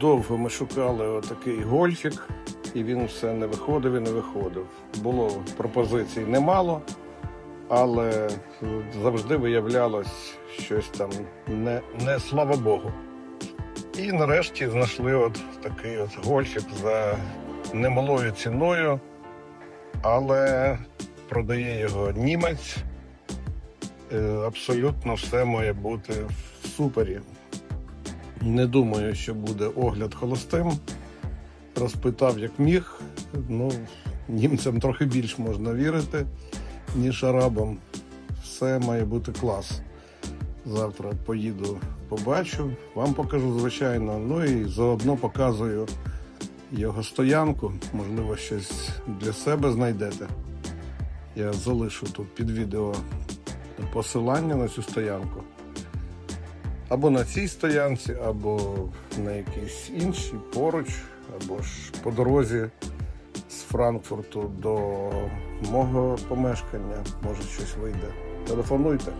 довго ми шукали отакий гольфік, і він все не виходив і не виходив. Було пропозицій немало, але завжди виявлялось щось там не, не слава Богу. І нарешті знайшли от такий от гольфік за немалою ціною, але продає його німець. Е, Абсолютно все має бути в супері. Не думаю, що буде огляд холостим. Розпитав, як міг. Ну, німцям трохи більш можна вірити, ніж арабам. Все має бути клас. Завтра поїду, побачу, вам покажу, звичайно. Ну і заодно показую його стоянку. Можливо, щось для себе знайдете. Я залишу тут під відео посилання на цю стоянку. Або на цій стоянці, або на якійсь іншій поруч, або ж по дорозі з Франкфурту до мого помешкання. Може щось вийде. Телефонуйте.